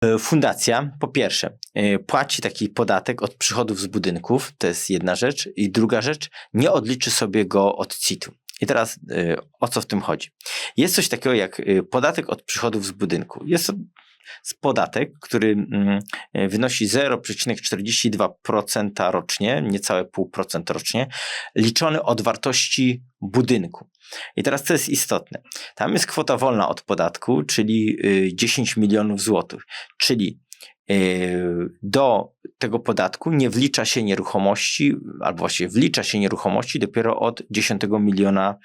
E, Fundacja, po pierwsze, e, płaci taki podatek od przychodów z budynków, to jest jedna rzecz. I druga rzecz, nie odliczy sobie go od CIT-u. I teraz e, o co w tym chodzi? Jest coś takiego jak e, podatek od przychodów z budynku. Jest to podatek, który mm, e, wynosi 0,42% rocznie, niecałe 0,5% rocznie, liczony od wartości budynku. I teraz co jest istotne? Tam jest kwota wolna od podatku, czyli y, 10 milionów złotych, czyli y, do tego podatku nie wlicza się nieruchomości, albo właściwie wlicza się nieruchomości dopiero od 10 miliona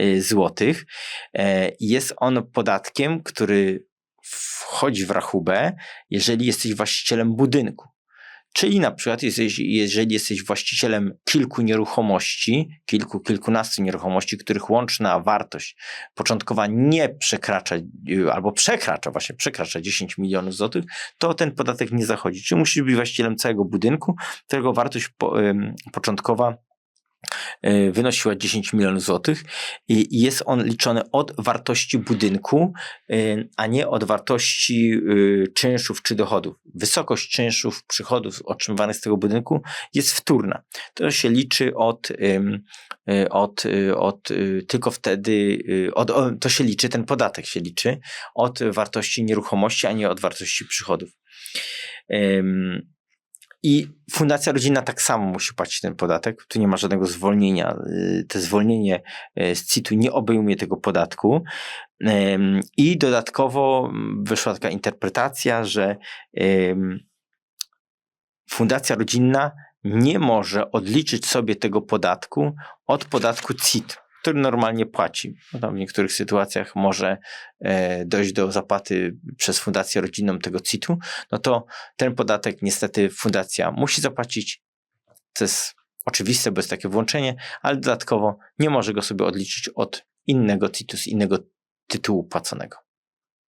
y, złotych. E, Jest on podatkiem, który wchodzi w rachubę, jeżeli jesteś właścicielem budynku. Czyli na przykład, jesteś, jeżeli jesteś właścicielem kilku nieruchomości, kilku, kilkunastu nieruchomości, których łączna wartość początkowa nie przekracza, albo przekracza, właśnie przekracza 10 milionów złotych, to ten podatek nie zachodzi. Czyli musisz być właścicielem całego budynku, którego wartość po, początkowa wynosiła 10 milionów złotych i jest on liczony od wartości budynku, y, a nie od wartości y, czynszów czy dochodów. Wysokość czynszów, przychodów otrzymywanych z tego budynku jest wtórna. To się liczy od, od, od tylko wtedy, od, to się liczy, ten podatek się liczy od wartości nieruchomości, a nie od wartości przychodów. I Fundacja Rodzinna tak samo musi płacić ten podatek. Tu nie ma żadnego zwolnienia. Y, To zwolnienie y, z CIT-u nie obejmuje tego podatku. I dodatkowo mm, wyszła taka interpretacja, że Fundacja Rodzinna nie może odliczyć sobie tego podatku od podatku CIT, który normalnie płaci. W niektórych sytuacjach może e, dojść do zapłaty przez Fundację Rodzinną tego CIT-u, no to ten podatek niestety fundacja musi zapłacić. To jest oczywiste, bo jest takie włączenie, ale dodatkowo nie może go sobie odliczyć od innego CIT-u z innego tytułu płaconego.